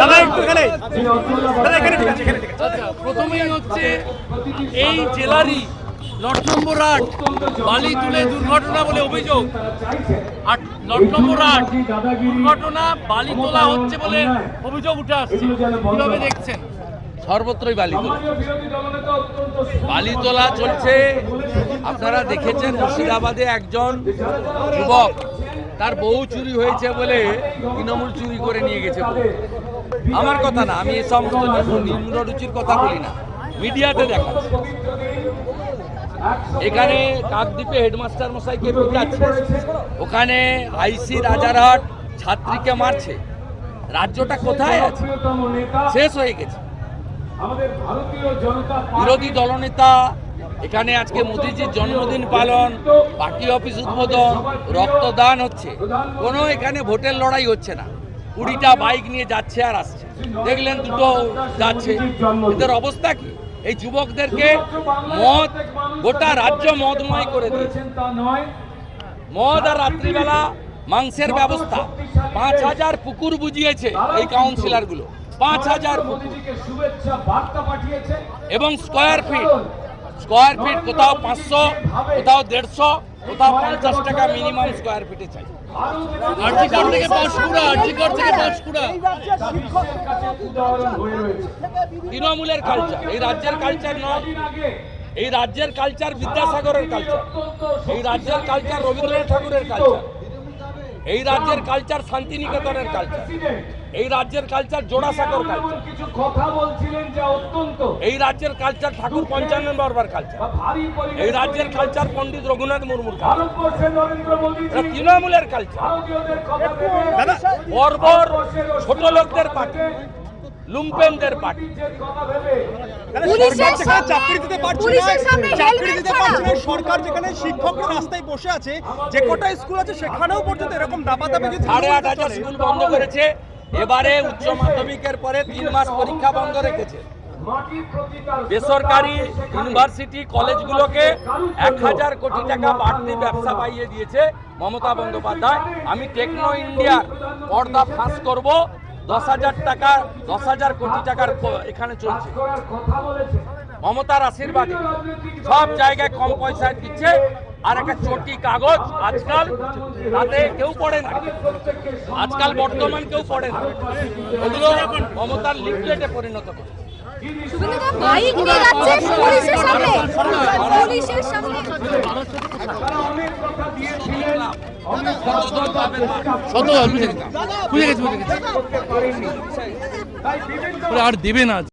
দাদা একটু এখানে। দাদা এখানে ঠিক আছে এখানে ঠিক আছে। আচ্ছা প্রথমেই হচ্ছে এই জেলারই লট নম্বর আট বালি তুলে দুর্ঘটনা বলে অভিযোগ। আট লট নম্বর আট দুর্ঘটনা বালি তোলা হচ্ছে বলে অভিযোগ উঠে আসছে। কীভাবে দেখছেন? সর্বত্রই বালি বালি তোলা চলছে। আপনারা দেখেছেন মুর্শিদাবাদে একজন যুবক, তার বউ চুরি হয়েছে বলে তৃণমূল চুরি করে নিয়ে গেছে আমার কথা না, আমি এ সমস্ত নিম্নরুচির কথা বলি না। মিডিয়াতে দেখা এখানে কাকদ্বীপে হেডমাস্টার মশাইকে পিটাচ্ছে। ওখানে আইসি রাজারহাট ছাত্রীকে মারছে। রাজ্যটা কোথায় আছে? শেষ হয়ে গেছে। বিরোধী দলনেতা, এখানে আজকে মোদিজির জন্মদিন পালন, পার্টি অফিস উদ্বোধন, রক্তদান হচ্ছে। কোনো এখানে ভোটের লড়াই হচ্ছে না। কুড়িটা বাইক নিয়ে যাচ্ছে আর আসছে। দেখলেন দুটো যাচ্ছে। এদের অবস্থা কি? এই যুবকদেরকে মদ, গোটা রাজ্য মদময় করে দিয়েছে। মদ আর রাত্রিবেলা মাংসের ব্যবস্থা। পাঁচ হাজার পুকুর বুঝিয়েছে এই কাউন্সিলরগুলো। পাঁচ হাজার এবং স্কোয়ার ফিট স্কোয়ার ফিট কোথাও পাঁচশো কোথাও দেড়শো কোথাও পঞ্চাশ টাকা মিনিমাম স্কোয়ার ফিটে চাই। আর্জিকর থেকে পাঁশকুড়া আর্জিকর থেকে পাঁশকুড়া তৃণমূলের কালচার এই রাজ্যের কালচার নয়। এই রাজ্যের কালচার বিদ্যাসাগরের কালচার এই রাজ্যের কালচার রবীন্দ্রনাথ ঠাকুরের কালচার এই রাজ্যের কালচার শান্তিনিকেতনের কালচার এই রাজ্যের কালচার জোড়াসাগর কালচার কিছু কথা বলছিলেন যে অত্যন্ত এই রাজ্যের কালচার ঠাকুর পঞ্চানন বর্বার কালচার এই রাজ্যের কালচার পণ্ডিত রঘুনাথ মুর্মুর ভারতবর্ষে নরেন্দ্র মোদী তৃণমূলের কালচার বর্বর ছোট লোকদের পার্টি লুম্পেনদের পার্টি। চাকরি দিতে পারছে না চাকরি দিতে পারছে না সরকার যেখানে শিক্ষকরা রাস্তায় বসে আছে যে কটা স্কুল আছে সেখানেও পর্যন্ত এরকম দাপাদাপি সাড়ে আট হাজার স্কুল বন্ধ করেছে এবারে উচ্চ মাধ্যমিকের পরে তিন মাস পরীক্ষা বন্ধ রেখেছে। বেসরকারি ইউনিভার্সিটি কলেজগুলোকে এক হাজার কোটি টাকা বাড়তি ব্যবসা পাইয়ে দিয়েছে মমতা বন্দ্যোপাধ্যায়। আমি টেকনো ইন্ডিয়ার পর্দা ফাঁস করব, দশ হাজার টাকা, দশ হাজার কোটি টাকার এখানে চলছে। মমতার আশীর্বাদে সব জায়গায় কম পয়সায় দিচ্ছে আর একটা চটি কাগজ আজকাল তাতে কেউ পড়ে না। আজকাল বর্তমান কেউ পড়ে না। ওগুলো মমতার লিফলেটে পরিণত করে আর দেবে না।